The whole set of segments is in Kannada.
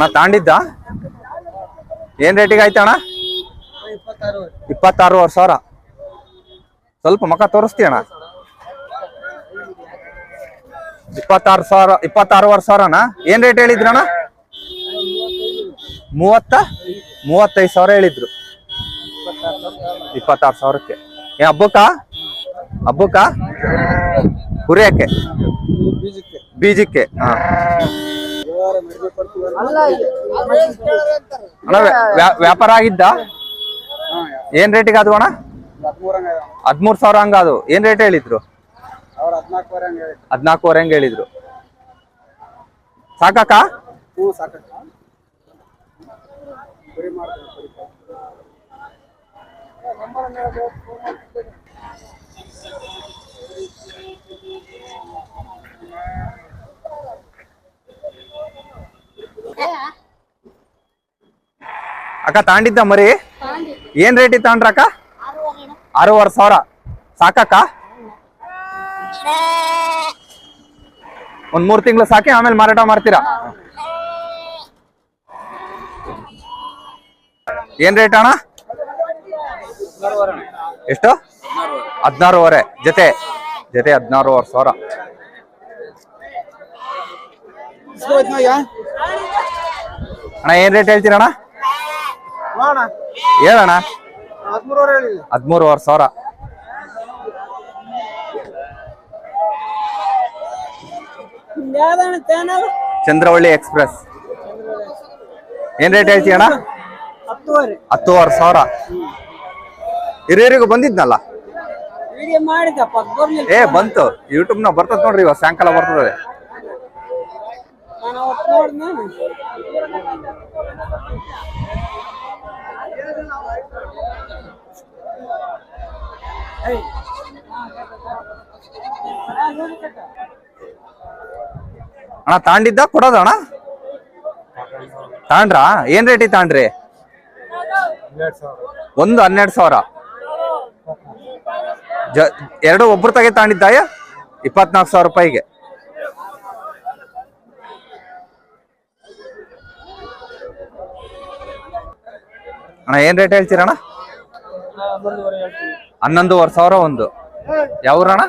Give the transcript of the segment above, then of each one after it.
ಅಣ್ಣ, ತಾಂಡಿದ್ದ? ಏನ್ ರೇಟಿಗೆ ಆಯ್ತ ಅಣ್ಣ? ಇಪ್ಪತ್ತಾರೂವರೆ ಸಾವಿರ. ಸ್ವಲ್ಪ ಮಕ ತೋರಿಸ್ತೀಯ ಅಣ್ಣ? ಇಪ್ಪತ್ತಾರು ಸಾವಿರ ಇಪ್ಪತ್ತಾರೂವರೆ ಅಣ್ಣ? ಏನ್ ರೇಟ್ ಹೇಳಿದ್ರಣ್ಣ ಮೂವತ್ತ? ಮೂವತ್ತೈದು ಸಾವಿರ ಹೇಳಿದ್ರು. ಇಪ್ಪತ್ತಾರು ಸಾವಿರಕ್ಕೆ. ಏ, ಹಬ್ಬಕ್ಕ? ಹಬ್ಬಕ್ಕ? ಹುರಿಯಕ್ಕೆ ಬೀಜಕ್ಕೆ. ಹಾ. ವ್ಯಾಪಾರ ಆಗಿದ್ದ? ಏನ್ ರೇಟಿಗೆ ಅದು ಅಣ್ಣ? ಹದ್ಮೂರ್ ಸಾವಿರ ಹಂಗ ಅದು. ಏನ್ ರೇಟ್ ಹೇಳಿದ್ರು? ಹದ್ನಾಲ್ಕೂವರೆ ಹಂಗೆ ಹೇಳಿದ್ರು. ಹ್ಞೂ ಸಾಕಕ್ಕ ಬರೀ ಮಾಡ್ತೀವಿ ಬರೀ ಅಕ್ಕ, ತಾಂಡಿದ್ದ ಮರಿ? ಏನ್ ರೇಟ್ ಇತ್ತು ಅಕ್ಕ? ಆರೂವರೆ ಸಾವಿರ. ಸಾಕಕ್ಕ? ಒಂದ್ ಮೂರ್ ತಿಂಗಳು ಸಾಕಿ, ಆಮೇಲೆ ಮಾರಾಟ ಮಾಡ್ತೀರಾ? ಏನ್ ರೇಟ್ ಅಣ್ಣ? ಎಷ್ಟು? ಹದಿನಾರೂವರೆ. ಜೊತೆ. ಜೊತೆ ಹದಿನಾರೂವರೆ ಸಾವಿರ. ಅಣ್ಣ ಏನ್ ರೇಟ್ ಹೇಳ್ತೀರಣ್ಣ ನೋಡೋಣ ಹೇಳಣ್ಣ. ಹದಿಮೂರುವರೆ ಸಾವಿರ. ಚಂದ್ರವಳ್ಳಿ ಎಕ್ಸ್ಪ್ರೆಸ್. ಏನ್ ರೇಟ್ ಹೇಳ್ತೀಯ ಅಣ್ಣ? ಹತ್ತುವರೆ. ಸಾವಿರ. ಹಿರಿಯರಿಗೂ ಬಂದಿದ್ನಲ್ಲ? ಏ ಬಂತು. ಯೂಟ್ಯೂಬ್ನ ಬರ್ತದ ನೋಡ್ರಿ ಇವಾಗ ಸಾಯಂಕಾಲ ಬರ್ತದೆ. ಅಣ್ಣ, ತಾಂಡಿದ್ದ? ಕೊಡೋದ ಅಣ್ಣ? ತಾಂಡ್ರಾ? ಏನ್ ರೇಟಿ ತಾಂಡ್ರಿ? ಒಂದು ಹನ್ನೆರಡು ಸಾವಿರ. ಎರಡು ಒಬ್ರು ತಗೆ ತಾಂಡಿದ್ದಾಯ? ಇಪ್ಪತ್ನಾಲ್ಕು ಸಾವಿರ ರೂಪಾಯಿಗೆ. ಅಣ್ಣ, ಏನ್ ರೇಟ್ ಹೇಳ್ತೀರಣ್ಣ ಹನ್ನೊಂದುವರೆ ಸಾವಿರ ಒಂದು. ಯಾವ್ರಣ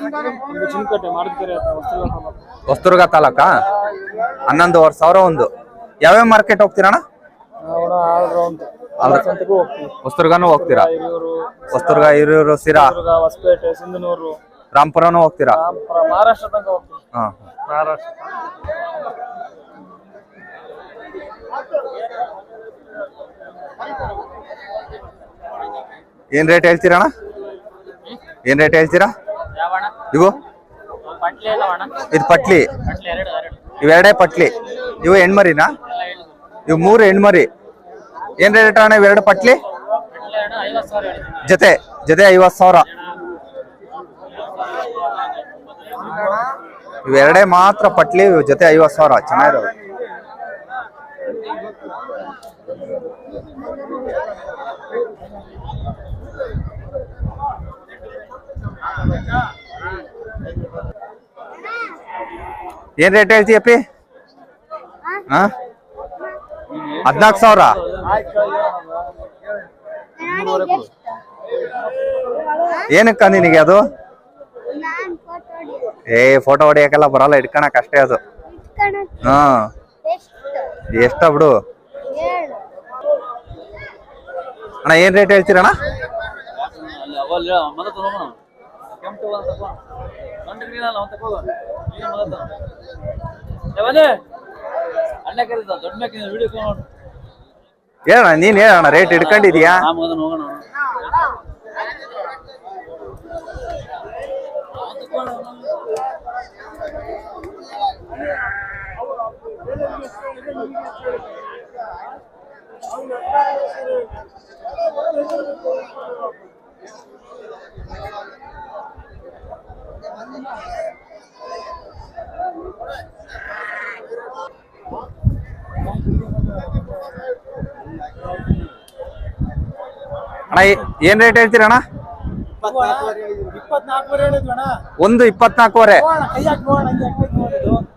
ಹೊಸ್ತುರ್ಗ ತಾಲೂಕಾ? ಹನ್ನೊಂದುವರೆ ಸಾವಿರ ಒಂದು. ಯಾವ್ಯಾವ ಮಾರ್ಕೆಟ್ ಹೋಗ್ತೀರಣ್ಣ ಹೊಸ್ತುರ್ಗಾನು ಹೋಗ್ತೀರಾ? ಹೊಸ್ತುರ್ಗ ಹಿರಿಯೂರು ಸಿರಾ ಹೊಸಪೇಟೆ ಸಿಂಧನೂರು ರಾಮ್ಪುರನು ಹೋಗ್ತೀರಾ? ಮಹಾರಾಷ್ಟ್ರ ಏನ್ ರೇಟ್ ಹೇಳ್ತೀರಣ್ಣ ಏನ್ ರೇಟ್ ಹೇಳ್ತೀರಾ? ಇವು? ಇದು ಪಟ್ಲಿ. ಇವೆರಡೇ ಪಟ್ಲಿ. ಇವು ಹೆಣ್ಮರಿನಾ? ಇವು ಮೂರು ಹೆಣ್ಮರಿ. ಏನ್ ರೇಟ್ ಅಣ್ಣ ಇವೆರಡು ಪಟ್ಲಿ? ಜೊತೆ ಜೊತೆ ಐವತ್ತು ಸಾವಿರ. ಇವೆರಡೇ ಮಾತ್ರ ಪಟ್ಲಿ ಇವು ಜೊತೆ ಐವತ್ತು ಸಾವಿರ. ಚೆನ್ನಾಗಿರೋದು. ಏನ್ ರೇಟ್ ಹೇಳ್ತೀಯಪ್ಪಿ ಹಾ ಹದ್ನಾಲ್ಕು ಸಾವಿರ? ಏನಕ್ಕ ನಿನಗೆ ಅದು? ಏ ಫೋಟೋ ಹೊಡಿಯಕ್ಕೆಲ್ಲ ಬರಲ್ಲ, ಇಟ್ಕೊಳಕ್ ಅಷ್ಟೇ ಅದು. ಹಾ. ಎಷ್ಟು ಬಿಡು. ಅಣ್ಣ, ಏನ್ ರೇಟ್ ಹೇಳ್ತೀರಣ್ಣ? ಅಲ್ಲಿ ಅವಲ್ಲ ಮಗ ತಗೊಂಬ ಕೆಂಪು ಒಂದು ತಗೋ ಗಂಡು ಗ್ರೀನ್ ಅಲ್ಲ ಒಂದು ತಗೋ ನೀನು ಮಗ ತಗೋ ಯಾವನೇ ಅಣ್ಣ ಕರೀತ ದೊಡ್ಡ ಮೇಕಿನ ವಿಡಿಯೋ ನೋಡು ಹೇಳಣ್ಣ ನೀನ್ ಹೇಳಣ್ಣ ರೇಟ್ ಇಟ್ಕೊಂಡಿದ್ಯಾ ಆ ಮಗನ ಹೋಗೋಣ ಅಣ್ಣ ಏನ್ ರೇಟ್ ಹೇಳ್ತೀರ ಅಣ್ಣ? ಒಂದು ಇಪ್ಪತ್ನಾಲ್ಕುವರೆ.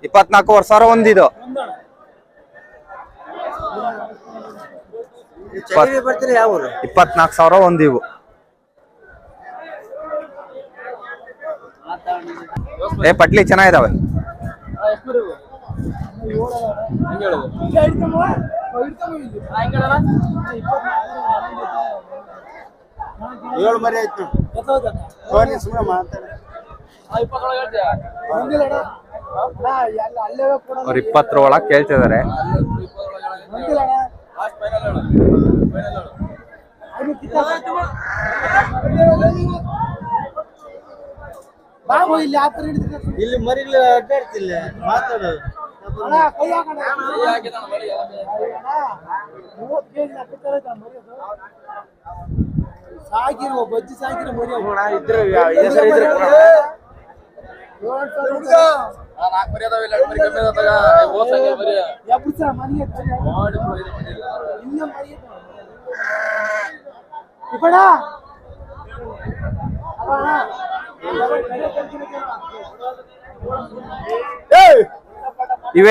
ಇಪ್ಪತ್ನಾಲ್ಕುವರೆ ಸಾವಿರ ಒಂದಿದು ಇಪ್ಪತ್ನಾಲ್ಕು ಸಾವಿರ ಒಂದು ಏ ಪಟ್ಲಿ ಚೆನ್ನಾಗಿದಾವೆ. ಏಳು ಮರಿ ಆಯ್ತು. ಸೋನಿ ಸುಮ್ಮನೆ ಮಾತಾಡ ಅವ್ರು ಇಪ್ಪತ್ತರ ಒಳಗೆ ಕೇಳ್ತಿದಾರೆ ಇಲ್ಲಿ ಮರಿಗಳು ಅಡ್ಡಾಡ್ತಿಲ್ಲ ಮಾತಾಡೋದು. ಸಾಕಿರುವ ಬಜ್ಜಿ ಸಾಕಿರೋ ಮರಿ ಇದ್ರೆ ಹೆಸರು ಇದ್ರೆ ಎಬ್ಬಿಸ ನಾಲ್ಕು ಇನ್ನ ಮರಿ ಹದಿಮೂರು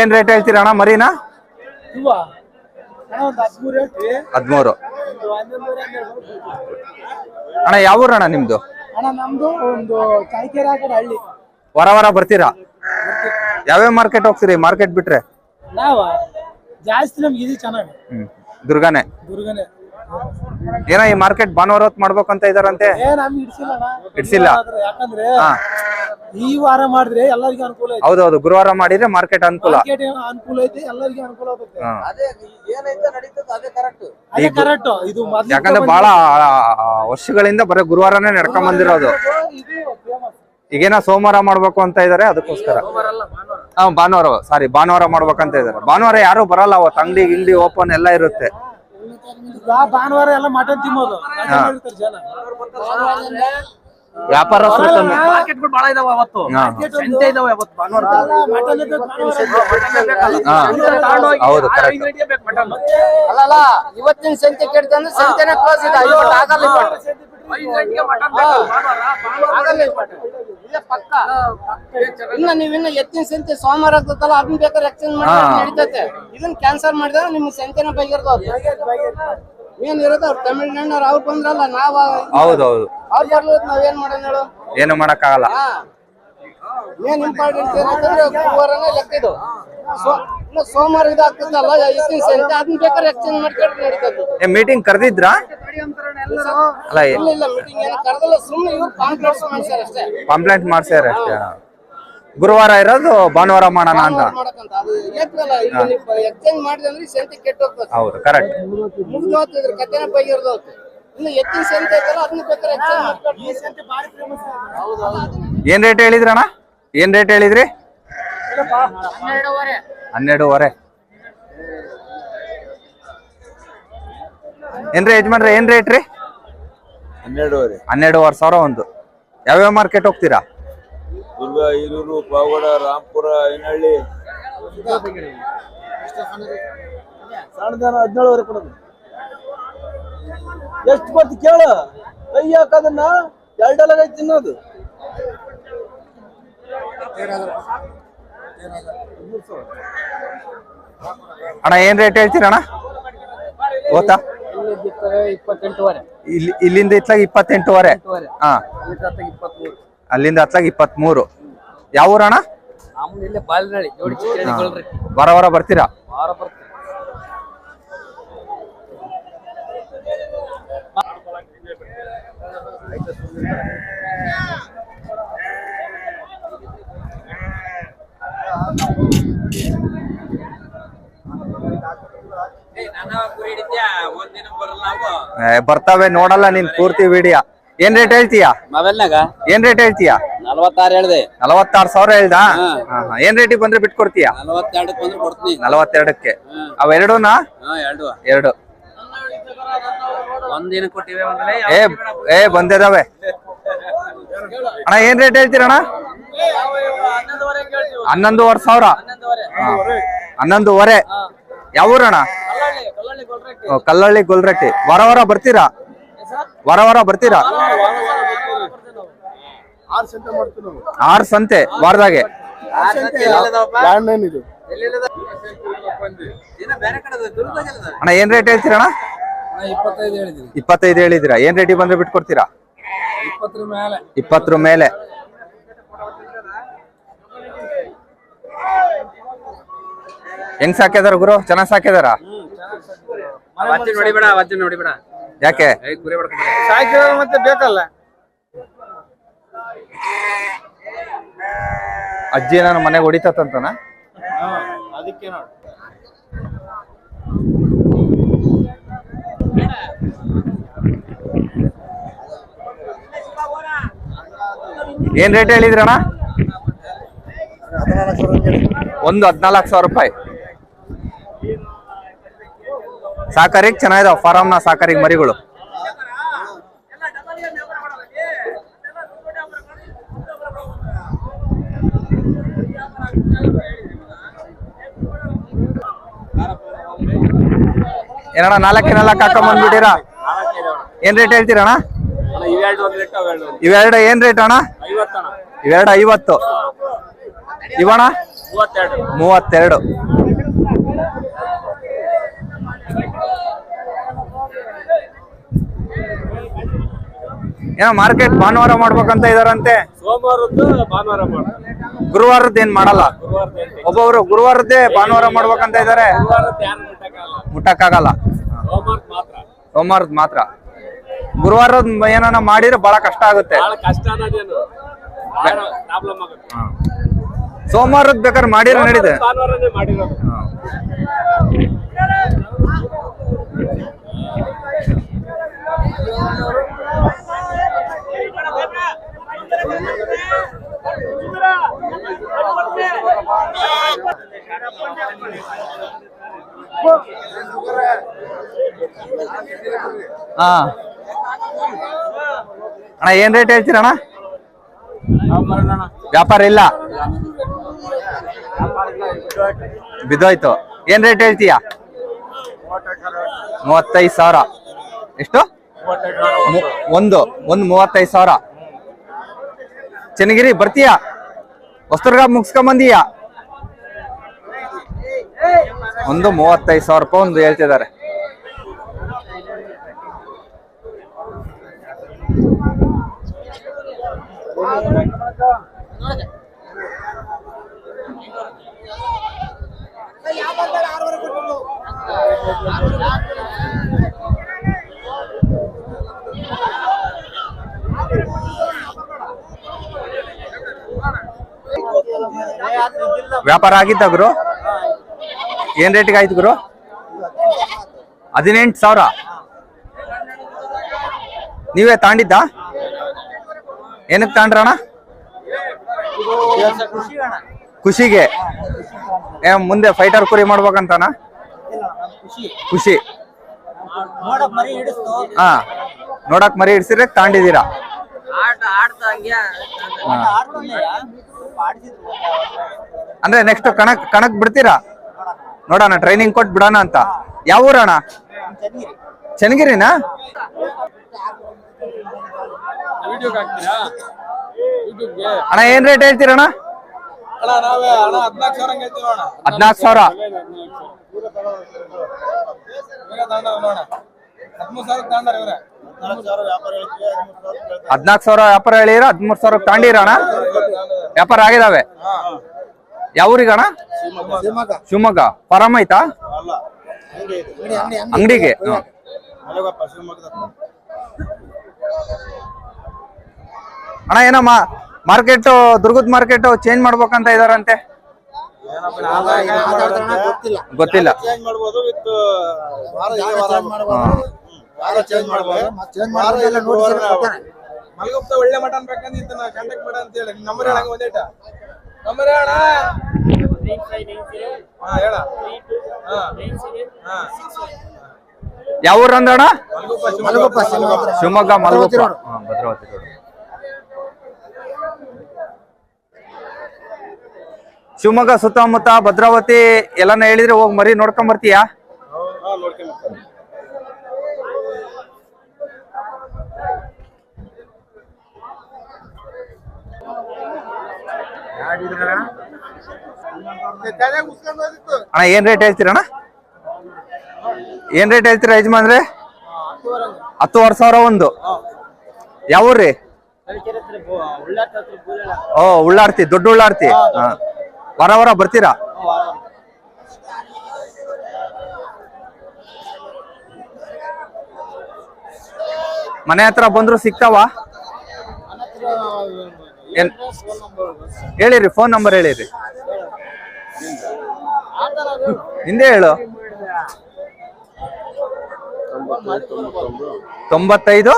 ಒಂದು ರೇಟ್ ಹೇಳ್ತೀರ ಅಣ್ಣ? ಮರಿನಾ? ಹದ್ಮೂರು ಅಣ್ಣ ಯಾವ ಊರಣ್ಣ ನಿಮ್ದು? ವಾರ ವಾರ ಬರ್ತೀರಾ? ಯಾವ್ಯಾವ ಮಾರ್ಕೆಟ್ ಹೋಗ್ತೀರಿ? ಮಾರ್ಕೆಟ್ ಬಿಟ್ರೆ? ಜಾಸ್ತಿ ನಮ್ಗೆ ಇದು ಚೆನ್ನಾಗಿ. ದುರ್ಗಾನೆ? ದುರ್ಗನೆ. ಏನೋ ಈ ಮಾರ್ಕೆಟ್ ಭಾನುವಾರ ಹೊತ್ತು ಮಾಡ್ಬೇಕಂತ ಇದಾರಂತೆ? ಇಡ್ಸಿಲ್ಲ ಅಣ್ಣ. ಇಡ್ಸಿಲ್ಲ? ಯಾಕಂದ್ರೆ ಈ ವಾರ ಮಾಡಿದ್ರೆ ಎಲ್ಲರಿಗೂ ಅನುಕೂಲ ಹೌದೌದು ಗುರುವಾರ ಮಾಡಿದ್ರೆ ಮಾರ್ಕೆಟ್ ಅನುಕೂಲ. ಮಾರ್ಕೆಟ್ ಅನುಕೂಲ ಐತೆ ಎಲ್ಲರಿಗೂ ಅನುಕೂಲ ಆಗುತ್ತೆ. ಅದೇ ಏನೈತೆ ನಡೀತದ ಅದೇ ಕರೆಕ್ಟ್ ಅದೇ ಕರೆಕ್ಟ್ ಇದು ಯಾಕಂದ್ರೆ ಬಹಳ ವರ್ಷಗಳಿಂದ ಬರೀ ಗುರುವಾರನೇ ನಡ್ಕೊಂಡ್ ಬಂದಿರೋದು. ಈಗೇನ ಸೋಮವಾರ ಮಾಡ್ಬೇಕು ಅಂತ ಇದಾರೆ ಅದಕ್ಕೋಸ್ಕರ. ಹಾ ಭಾನುವಾರ ಸಾರಿ ಭಾನುವಾರ ಮಾಡ್ಬೇಕಂತ ಇದಾರೆ. ಭಾನುವಾರ ಯಾರು ಬರಲ್ಲ ಅವತ್ತು ಅಂಗಡಿ ಗಿಂಡಿ ಓಪನ್ ಎಲ್ಲ ಇರುತ್ತೆ. ಭಾನುವಾರ ಎಲ್ಲ ಮಟನ್ ತಿನ್ನೋದು. ಜನ. ವ್ಯಾಪಾರಸ್ಥರು ಕಮ್ಮಿ. ಮಾರ್ಕೆಟ್ಗಳು ಬಹಳ ಇದಾವ ಅವತ್ತು. ಹಾ. ಸಂತೆ ಇದಾವೆ ಅವತ್ತು ಭಾನುವಾರ? ಮಟನ್ ಹಾ. ಹೌದು ಕರೆಕ್ಟ್ ಮಟನ್. ಅಲ್ಲಲ್ಲ ಇವತ್ತಿನ ಸಂತೆ ಕೆಡ್ತಂದ್ರೆ ಸಂತೆನೇ ಕ್ಲೋಸ್ ಇದೆ ಇವತ್ತು ಆಗಲ್ಲ ಇವತ್ತು. ಐದು ಗಂಟೆಗೆ ಮಟನ್ ಬೇಕು ಭಾನುವಾರ. ಭಾನುವಾರ ಆಗಲ್ಲ ಇವತ್ತು. ಪಕ್ಕ. ಇನ್ನ ನೀವ್ ಇನ್ನ ಎತ್ತಿನ ಸಂತೆ ಸೋಮವಾರ ಆಗ್ತದಲ್ಲ ಅದನ್ನ ಬೇಕಾದ್ರೆ ಎಕ್ಸ್ಚೇಂಜ್ ಮಾಡಿ. ನಡೀತೈತೆ. ಇದನ್ನ ಕ್ಯಾನ್ಸಲ್ ಮಾಡಿದ್ರೆ ನಿಮ್ಗೆ ಸಂತೆನ ಬಗೆರ್ದವ್ರು ಏನ್ ಇರೋದು ಅವ್ರು? ತಮಿಳ್ನಾಡಿನವ್ರು ಅವ್ರು ಬಂದ್ರಲ್ಲ ನಾವ್ ಹೌದೌದು. ಅವ್ರು ಬರ್ಲಿಲ್ಲ ನಾವೇನ್ ಮಾಡೋಣ ಹೇಳು? ಏನು ಮಾಡಕ್ಕಾಗಲ್ಲ. ಏನ್ ಮೇನ್ ಇಂಪಾರ್ಟೆಂಟ್ ಏನಂತಂದ್ರೆ ಗುರುವಾರನೇ ಲೆಕ್ಕ ಇದು. ಸೋಮವಾರ ಇದಾಗ್ತದಲ್ಲ ಎತ್ತಿನ ಸಂತೆ ಅದನ್ನ ಬೇಕಾದ್ರೆ ಎಕ್ಸ್ಚೇಂಜ್ ಮಾಡ್ಕೊಂಡು ನಡೀತದೆ. ಏ ಮೀಟಿಂಗ್ ಕರೆದಿದ್ರಾ? ಅಲ್ಲ ಇಲ್ಲ ಇಲ್ಲ ಮೀಟಿಂಗ್ ಏನು ಕರೆದಲ್ಲ ಸುಮ್ಮನೆ ಇವ್ರು ಕಾಂಪ್ಲೆಕ್ಸ್ ಮಾಡ್ಸ್ಯಾರ ಅಷ್ಟೇ. ಕಂಪ್ಲೇಂಟ್ ಮಾಡ್ಸ್ಯಾರ ಅಷ್ಟೇ. ಗುರುವಾರ ಇರೋದು ಭಾನುವಾರ ಮಾಡೋಣ ಅಂತ? ಮಾಡಕಂತ ಅದು ಎಕ್ಸ್ಚೇಂಜ್ ಮಾಡಿದ್ರೆ ಅಂದ್ರೆ ಸಂತೆ ಕೆಟ್ಟ ಹೋಗ್ತದೆ. ಹೌದು ಕರೆಕ್ಟ್ ಮುಗಿದು ಹೋಗ್ತಿದ್ರ ಕತೆನ ಬಗೆರ್ದು ಹೋಗ್ತದೆ. ಇನ್ನು ಎತ್ತಿನ ಸಂತೆ ಐತಲ್ಲ ಅದನ್ನ ಬೇಕಾದ್ರೆ ಎಕ್ಸ್ಚೇಂಜ್ ಮಾಡ್ಕೊಂಡು ಏನ್ ರೇಟ್ ಹೇಳಿದ್ರಣ್ಣ? ಏನ್ ರೇಟ್ ಹೇಳಿದ್ರಿ? ಹನ್ನೆರಡುವರೆ. ಏನ್ರಿ ಯಜಮಾನ್ರಿ ಏನ್ ರೇಟ್ ರೀ? ಹನ್ನೆರಡುವರೆ. ಹನ್ನೆರಡುವರೆ ಸಾವಿರ ಒಂದು. ಯಾವ್ಯಾವ ಮಾರ್ಕೆಟ್ ಹೋಗ್ತೀರಾ? ದುರ್ಗ ಹಿರೂರು ಪಾವಗಡ ರಾಮ್ಪುರ ಐನಹಳ್ಳಿ. ಹದಿನೇಳುವರೆ ಕೊಡೋದು. ಎಷ್ಟು ಬರ್ತಿ ಕೇಳ. ಕೈ ಹಾಕೋದನ್ನ ಎರಡೆಲ್ಲ ತಿನ್ನೋದು. ಅಣ್ಣ, ಏನ್ ರೇಟ್ ಹೇಳ್ತೀರಣ್ಣ ಗೊತ್ತಾ? ಇಪ್ಪತ್ತೆಂಟುವರೆ ಇಲ್ಲಿ, ಇಲ್ಲಿಂದ ಇತ್ಲಾಗ ಇಪ್ಪತ್ತೆಂಟುವರೆ. ಹಾ. ಅಲ್ಲಿಂದ ಹತ್ಲಾಗ ಇಪ್ಪತ್ಮೂರು. ಯಾವ ಊರಣ್ಣ ಬರ ಬರ ಬರ್ತೀರಾ ಬರ್ತೀರಾ? ಬರ್ತೀವಿ ನೋಡಲ್ಲ ನೀನ್ ಪೂರ್ತಿ ವಿಡಿಯೋ. ಏನ್ ರೇಟ್ ಹೇಳ್ತೀಯಾ? ಮೊಬೈಲ್ನಾಗ ಏನ್ ರೇಟ್ ಹೇಳ್ತೀಯಾ? ನಲವತ್ತಾರು ಹೇಳ್ದೆ. ನಲವತ್ತಾರು ಸಾವಿರ ಹೇಳ್ದಾ? ಹಾ, ಹಾ. ಏನ್ ರೇಟ್ ಬಂದ್ರೆ ಬಿಟ್ಕೊಡ್ತೀಯಾ? ನಲವತ್ತೆರಡಕ್ಕೆ ಬಂದ್ರೆ ಕೊಡ್ತೀನಿ. ನಲವತ್ತೆರಡಕ್ಕೆ. ಅವೆರಡೂನಾ ಹಾ ಎರಡು. ಎರಡು. ಒಂದಿನ ಕೊಟ್ಟಿವೆ ಒಂದಲೇ ಏ ಏ ಬಂದಿದಾವೆ. ಅಣ್ಣ ಏನ್ ರೇಟ್ ಹೇಳ್ತೀರಣ್ಣ? ಹನ್ನೊಂದುವರೆ ಸಾವಿರ. ಹನ್ನೊಂದುವರೆ. ಯಾವ ಊರಣ್ಣ ಓ, ಕಲ್ಲಳ್ಳಿ ಗೊಲ್ರಟ್ಟಿ. ವಾರ ವಾರ ಬರ್ತೀರಾ? ವಾರ ವಾರ ಬರ್ತೀರಾ? ಆರು ಸಂತೆ ವಾರದಾಗೆ? ಅಣ್ಣ ಏನ್ ರೇಟ್ ಹೇಳ್ತೀರಣ್ಣ? ಇಪ್ಪತ್ತೈದು ಹೇಳಿದ್ರಿ ಇಪ್ಪತ್ತೈದು ಹೇಳಿದಿರಾ? ಏನ್ ರೇಟಿಗೆ ಬಂದ್ರೆ ಬಿಟ್ಕೊಡ್ತೀರಾ? ಇಪ್ಪತ್ತರ ಮೇಲೆ ಇಪ್ಪತ್ತರ ಮೇಲೆ ಹೆಂಗ್ ಸಾಕ್ಯದಾರ ಗುರು? ಚೆನ್ನಾಗ್ ಸಾಕ್ಯದಾರ? ನೋಡಿಬೇಡ ಅವತ್ತಿನ ನೋಡಿಬೇಡ ಯಾಕೆ? ಸಾಕಿದ್ರೆ ಮತ್ತೆ ಬೇಕಲ್ಲ. ಅಜ್ಜಿ ನಾನು ಮನೆಗೆ ಹೊಡಿತತ್ತಂತನ ಅದಕ್ಕೆ ನೋಡಿ. ಏನ್ ರೇಟ್ ಹೇಳಿದ್ರಣ್ಣ? ಒಂದು ಹದ್ನಾಲ್ಕು ಸಾವಿರ ರೂಪಾಯಿ. ಸಾಕಾರಿಗೆ ಚೆನ್ನಾಗಿದಾವ ಫಾರಂನ ಸಾಕಾರಿಗೆ ಮರಿಗಳು. ಏನಣ್ಣ, ನಾಲ್ಕೇ ನಾಲ್ಕು ಹಾಕೊಂಡ್ ಬಂದ್ಬಿಟ್ಟಿರಾ? ಏನ್ ರೇಟ್ ಹೇಳ್ತೀರಣ ಇವೆರಡು ಏನ್ ರೇಟ್ ಅಣ್ಣ? ಇವೆರಡು ಐವತ್ತು. ಇವಣ ಮೂವತ್ತೆರಡು. ಏನೋ ಮಾರ್ಕೆಟ್ ಭಾನುವಾರ ಮಾಡ್ಬೇಕಂತ ಇದಾರಂತೆ. ಸೋಮವಾರದ್ದು ಭಾನುವಾರ ಮಾಡ ಗುರುವಾರದ್ದು ಏನ್ ಮಾಡಲ್ಲ? ಒಬ್ಬೊಬ್ರು ಗುರುವಾರದ್ದೇ ಭಾನುವಾರ ಮಾಡ್ಬೇಕಂತ ಇದಾರೆ. ಮುಟ್ಟಕ್ಕಾಗಲ್ಲ. ಸೋಮವಾರದ ಮಾತ್ರ. ಗುರುವಾರದ ಏನಾನ ಮಾಡಿದ್ರೆ ಬಹಳ ಕಷ್ಟ ಆಗುತ್ತೆ. ಸೋಮವಾರದ ಬೇಕಾದ್ರೆ ಮಾಡಿದ್ರೆ ನಡೀತದೆ. ಮಾಡಿರೋದು. ಅಣ್ಣ, ಏನ್ ರೇಟ್ ಹೇಳ್ತೀರಣ್ಣ? ವ್ಯಾಪಾರ ಇಲ್ಲ? ಬಿದ್ದೋಯ್ತು. ಏನ್ ರೇಟ್ ಹೇಳ್ತೀಯ? ಮೂವತ್ತೈದು ಸಾವಿರ. ಎಷ್ಟು? ಒಂದು ಒಂದು ಮೂವತ್ತೈದು ಸಾವಿರ. ಚನ್ನಗಿರಿ ಬರ್ತೀಯ? ಹೊಸ್ತರ್ಗ ಮುಗಿಸ್ಕೊಂಬಂದೀಯ? ಒಂದು ಮೂವತ್ತೈದು ಸಾವಿರ ರೂಪಾಯಿ ಒಂದು ಹೇಳ್ತಿದ್ದಾರೆ. ವ್ಯಾಪಾರ ಆಗಿದ್ದ ಗುರು? ಏನ್ ರೇಟಿಗೆ ಆಯ್ತು ಗುರು? ಹದಿನೆಂಟು ಸಾವಿರ? ನೀವೇ ತಾಂಡಿದ್ದ? ಏನಕ್ಕೆ ತಾಂಡ್ರಣ ಖುಷಿಗೆ. ಏ ಮುಂದೆ ಫೈಟರ್ ಕುರಿ ಮಾಡ್ಬೇಕಂತಾನ? ಖುಷಿ. ಹಾ ನೋಡಕ್ ಮರಿ ಹಿಡ್ಸಿದ್ರೆ ತಾಂಡಿದೀರಾ. ಅಂದ್ರೆ ನೆಕ್ಸ್ಟ್ ಕಣಕ್ ಕಣಕ್ ಬಿಡ್ತೀರಾ? ನೋಡೋಣ ಟ್ರೈನಿಂಗ್ ಕೊಟ್ಟು ಬಿಡೋಣ ಅಂತ. ಯಾವ ಊರಣ ಚನ್ನಗಿರಿನಾ? ಅಣ್ಣ, ಏನ್ ರೇಟ್ ಹೇಳ್ತೀರಣ್ಣ? ಹದಿನಾಲ್ಕು ಸಾವಿರ. ಸಾವಿರ ಹದ್ನಾಲ್ಕು ಸಾವಿರ ವ್ಯಾಪಾರ ಹೇಳಿರ ಹದಿಮೂರು ಸಾವಿರ ತಾಂಡಿರಣ ವ್ಯಾಪಾರ ಆಗಿದಾವೆ? ಯಾವ ಊರಿಗಣ ಶಿವಮೊಗ್ಗ. ಫಾರಮ್ ಐತಾ? ಅಂಗಡಿಗೆ? ಅಣ್ಣ ಏನಮ್ಮ ಮಾರ್ಕೆಟ್ ದುರ್ಗದ ಮಾರ್ಕೆಟ್ ಚೇಂಜ್ ಮಾಡ್ಬೇಕಂತ ಇದಾರಂತೆ? ಗೊತ್ತಿಲ್ಲ. ಚೇಂಜ್ ಮಾಡ್ಬೋದು. ವಿತ್ ಮಲಗುಪ್ತ ಒಳ್ಳೆ ಮಟನ್ ಬೇಕಂದ್ರೆ ಇದನ್ನ ಕಾಂಟ್ಯಾಕ್ಟ್ ಮಾಡ ಅಂತ ಹೇಳಿ. ನಂಬರ್ ಹೇಳಂಗ ಒಂದೇಟ ನಂಬರ್ ಹೇಳ ಹಾ ಹೇಳ. ಹಾ. ಹಾ. ಯಾವ ಊರು ಅಂದಣ ಮಲಗುಪ್ಪ ಶಿವಮೊಗ್ಗ. ಶಿವಮೊಗ್ಗ. ಮಲಗುಪ್ಪ. ಭದ್ರಾವತಿ. ಶಿವಮೊಗ್ಗ ಸುತ್ತಮುತ್ತ ಭದ್ರಾವತಿ ಎಲ್ಲಾನ ಹೇಳಿದ್ರೆ ಹೋಗಿ ಮರಿ ನೋಡ್ಕೊಂಡ್ ಬರ್ತೀಯಾ? ಅಣ್ಣ ಏನ್ ರೇಟ್ ಹೇಳ್ತೀರಣ್ಣ? ಏನ್ ರೇಟ್ ಹೇಳ್ತೀರಾ ಯಜಮಾನ್ರೆ? ಹತ್ತುವರೆ ಸಾವಿರ ಒಂದು. ಯಾವ ಊರ್ರಿ? ಓ ಉಳ್ಳಾರ್ತಿ ದೊಡ್ಡ ಉಳ್ಳಾರ್ತಿ. ವರ ವರ ವಾರ ಬರ್ತೀರಾ ಮನೆ ಹತ್ರ ಬಂದ್ರು ಸಿಗ್ತಾವ? ಏನ್? ಹೇಳಿರಿ ಫೋನ್ ನಂಬರ್ ಹೇಳಿರಿ. ಹಿಂದೆ ಹೇಳು. ತೊಂಬತ್ತೈದು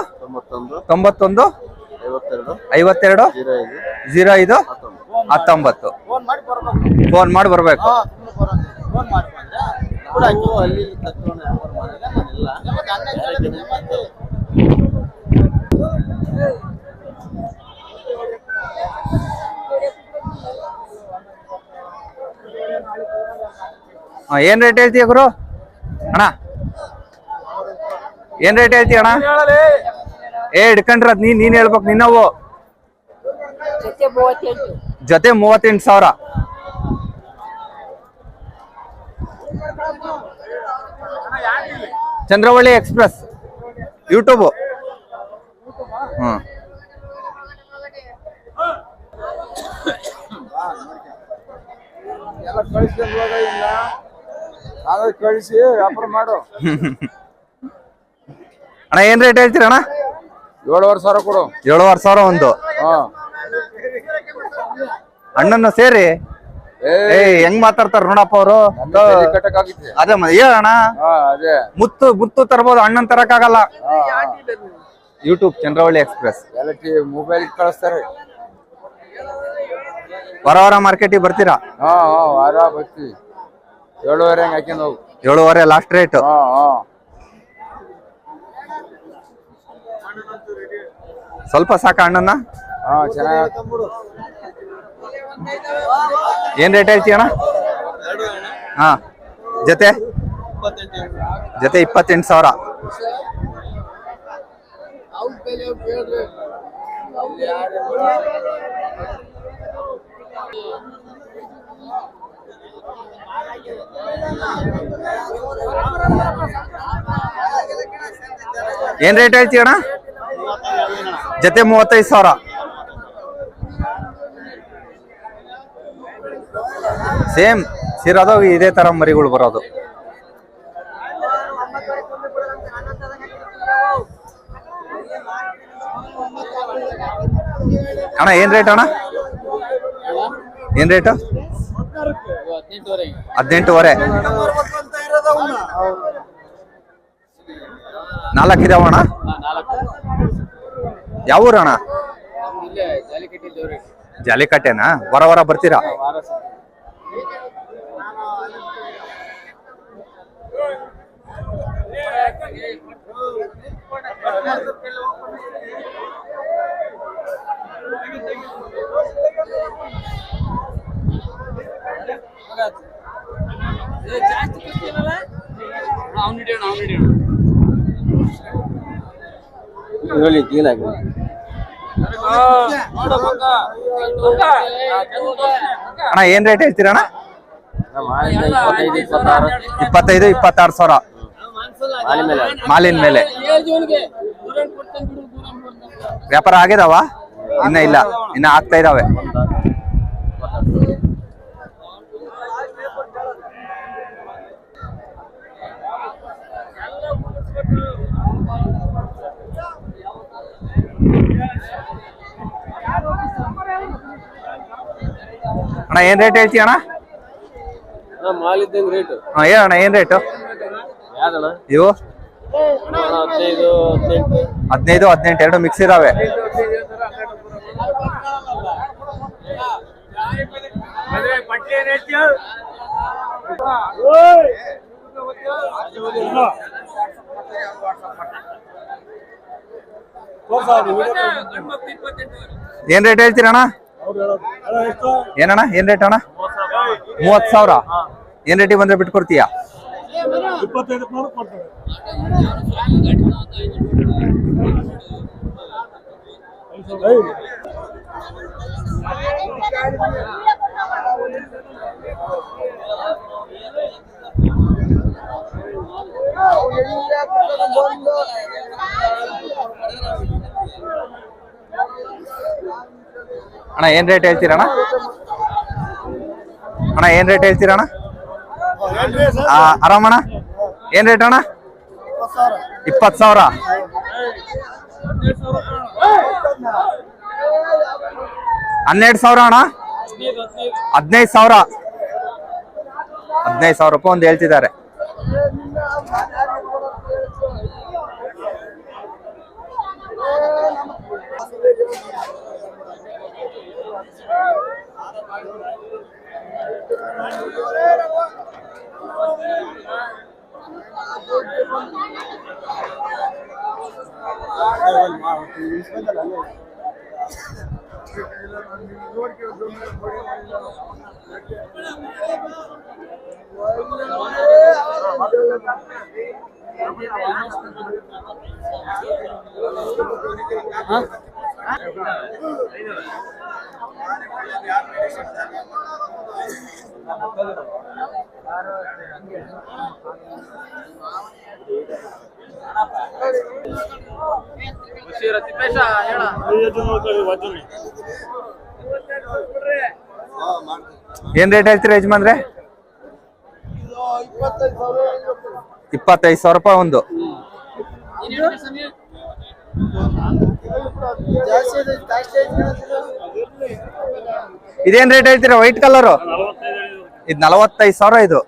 ತೊಂಬತ್ತೊಂದು ಐವತ್ತೆರಡು ಜೀರೋ ಐದು ಹತ್ತೊಂಬತ್ತು. ಫೋನ್ ಮಾಡಿ ಬರ್ಬೇಕು. ಹಾ, ಏನ್ ರೇಟ್ ಹೇಳ್ತೀಯ ಗುರು? ಅಣ್ಣ? ಏನ್ ರೇಟ್ ಹೇಳ್ತೀಯ ಅಣ್ಣ? ಏ ಇಡ್ಕಂಡ್ರ ನೀನ್ ನೀನ್ ಹೇಳ್ಬೇಕು ನಿನ್ನವು ಜೊತೆ ಮೂವತ್ತೆಂಟು. ಸಾವಿರ. ಚಂದ್ರವಳ್ಳಿ ಎಕ್ಸ್ಪ್ರೆಸ್. ಯೂಟ್ಯೂಬ್. ಹ್ಮ್. ನಾವೇ ಕಳಿಸಿ ವ್ಯಾಪಾರ ಮಾಡು. ಅಣ್ಣ ಏನ್ ರೇಟ್ ಹೇಳ್ತೀರ ಅಣ್ಣ? ಏಳುವರೆ ಸಾವಿರ ಕೊಡು. ಏಳುವರೆ ಸಾವಿರ ಒಂದು. ಅಣ್ಣನ ಸೇರಿ? ಏ. ಹೆಂಗ್ ಮಾತಾಡ್ತಾರ ನೋಡಪ್ಪ ಅವರು? ಅದೇ ಅಣ್ಣ. ಅದೇ. ಮುತ್ತು ಮುತ್ತು ತರ್ಬೋದು ಅಣ್ಣನ್ ತರಕಾಗಲ್ಲ ಯೂಟ್ಯೂಬ್ ಚಂದ್ರವಳ್ಳಿ ಎಕ್ಸ್ಪ್ರೆಸ್ ಮೊಬೈಲ್ ಕಳಿಸ್ತಾರೆ. ವಾರ ವಾರ ಮಾರ್ಕೆಟಿಗೆ ಬರ್ತೀರಾ? ಹಾ ಹಾ ವಾರ ಬರ್ತೀವಿ. ಏಳುವರೆ ಹಂಗೆ ಹಾಕ್ಯಂಡ್ ಹೋಗು. ಏಳುವರೆ ಲಾಸ್ಟ್ ರೇಟ್ ಹಾ ಹಾ. ಸ್ವಲ್ಪ ಸಾಕ ಅಣ್ಣನ ಹಾ ಚೆನ್ನಾಗಿ ಏನ್ ರೇಟ್ ಐತಿ ಅಣ್ಣ ಹಾ. ಜೊತೆ? ಜೊತೆ ಇಪ್ಪತ್ತೆಂಟು ಸಾವಿರ. ಏನ್ ರೇಟ್ ಹೇಳ್ತೀವಿ ಅಣ್ಣ ಜೊತೆ ಮೂವತ್ತೈದು ಸಾವಿರ. ಸೇಮ್ ಸಿರೋದು ಇದೇ ತರ ಮರಿಗಳು ಬರೋದು. ಅಣ್ಣ, ಏನ್ ರೇಟ್ ಅಣ್ಣ? ಏನ್ ರೇಟು ಹದಿನೆಂಟುವರೆ. ನಾಲ್ಕು ಇದಾವ ಅಣ್ಣ ಯಾವ ಊರು ಅಣ್ಣ? ಜಾಲಿಕಟ್ಟೆನಾ? ವರ ವರ ಬರ್ತೀರಾ? ಹೇಳಿ ಅಣ್ಣ, ಏನ್ ರೇಟ್ ಹೇಳ್ತೀರಾ ಅಣ್ಣ? ಇಪ್ಪತ್ತೈದು ಇಪ್ಪತ್ತಾರು ಇಪ್ಪತ್ತೈದು, ಇಪ್ಪತ್ತಾರು ಸಾವಿರ. ಮಾಲಿನ ಮೇಲೆ. ವ್ಯಾಪಾರ ಆಗಿದಾವ? ಇನ್ನ ಇಲ್ಲ. ಇನ್ನ ಆಗ್ತಾ ಇದಾವೆ. ಅಣ್ಣ ಏನ್ ರೇಟ್ ಹೇಳ್ತೀಯ ಅಣ್ಣ? ಹಾ ಅಣ್ಣ ಏನ್ ರೇಟು ಇವು? ಹದಿನೈದು ಹದಿನೆಂಟು. ಹದಿನೈದು ಹದಿನೆಂಟು ಎರಡು ಮಿಕ್ಸ್ ಇದಾವೆ. ಏನ್ ರೇಟ್ ಹೇಳ್ತೀರಣ್ಣ ಏನಣ್ಣ ಏನ್ ರೇಟ್ ಅಣ್ಣ? ಮೂವತ್ ಸಾವಿರ? ಏನ್ ರೇಟಿಗೆ ಬಂದ್ರೆ ಬಿಟ್ಕೊಡ್ತೀಯಾ? ಅಣ್ಣ, ಏನ್ ರೇಟ್ ಹೇಳ್ತೀರಣ್ಣ? ಅಣ್ಣ, ಏನ್ ರೇಟ್ ಹೇಳ್ತೀರಣ್ಣ? ಆರಾಮಣ್ಣ? ಏನ್ ರೇಟ್ ಅಣ್ಣ? ಇಪ್ಪತ್ತು ಸಾವಿರ. ಹನ್ನೆರಡು ಸಾವಿರ ಅಣ್ಣ? ಹದಿನೈದು ಸಾವಿರ. ಹದಿನೈದು ಸಾವಿರ ರೂಪಾಯಿ ಒಂದು ಹೇಳ್ತಿದ್ದಾರೆ. Huh? ಏನ್ ರೇಟ್ ಹೇಳ್ತೀರಾ ಯಜಮಾನ್ರೆ? ಇಪ್ಪತ್ತೈದು ಸಾವಿರ ರೂಪಾಯಿ ಒಂದು. ಇದೇನ್ ರೇಟ್ ಹೇಳ್ತೀರಾ? ವೈಟ್ ಕಲರ್ ಇದು ನಲವತ್ತೈದು ಸಾವಿರ ಇದು.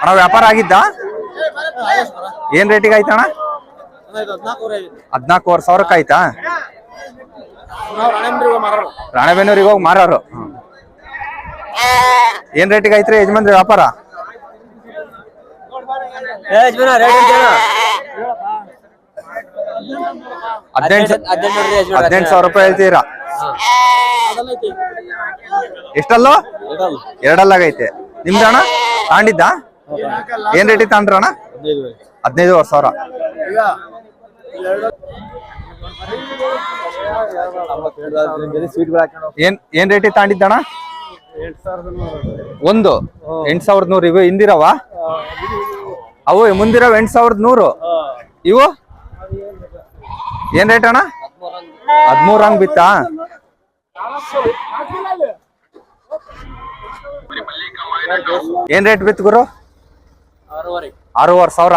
ಅಣ್ಣ, ವ್ಯಾಪಾರ ಆಗಿದ್ದ? ಏನ್ ರೇಟಿಗೆ ಆಯ್ತಣ್ಣ ಹದಿನಾಲ್ಕೂವರೆ ಸಾವಿರಕ್ಕೆ ಆಯ್ತಾ? ರಾಣೆಬೆನ್ನೂರಿಗೆ ಹೋಗಿ ಮಾರೋರು. ಏನ್ ರೇಟಿಗೆ ಆಯ್ತ್ರಿ ಯಜಮಾನ್ರಿ ವ್ಯಾಪಾರ? ಹದಿನೆಂಟು ಹದಿನೆಂಟು ಸಾವಿರ ರೂಪಾಯಿ ಹೇಳ್ತೀರಾ? ಎಷ್ಟಲ್ಲೋ? ಎರಡಲ್ಲಾಗೈತೆ. ನಿಮ್ದು ಅಣ್ಣ? ತಾಂಡಿದ್ದ? ಏನ್ ರೇಟಿಗೆ ತಾಂಡ್ರಣ್ಣ ಹದಿನೈದುವರೆ ಸಾವಿರ. ಏನ್ ಏನ್ ರೇಟಿಗೆ ತಾಂಡಿದ್ದಣ್ಣ ಒಂದು. ಎಂಟ್ ಸಾವಿರದ ನೂರು. ಇವು ಹಿಂದಿರವ? ಅವು ಮುಂದಿರೋ ಎಂಟ್ ಸಾವಿರದ ನೂರು. ಇವು? ಏನ್ ರೇಟ್ ಅಣ್ಣ? ಹದ್ಮೂರ್ ಹಂಗ್ ಬಿತ್ತಾ? ಏನ್ ರೇಟ್ ಬಿತ್ತು ಗುರು? ಆರೂವರೆ ಸಾವಿರ.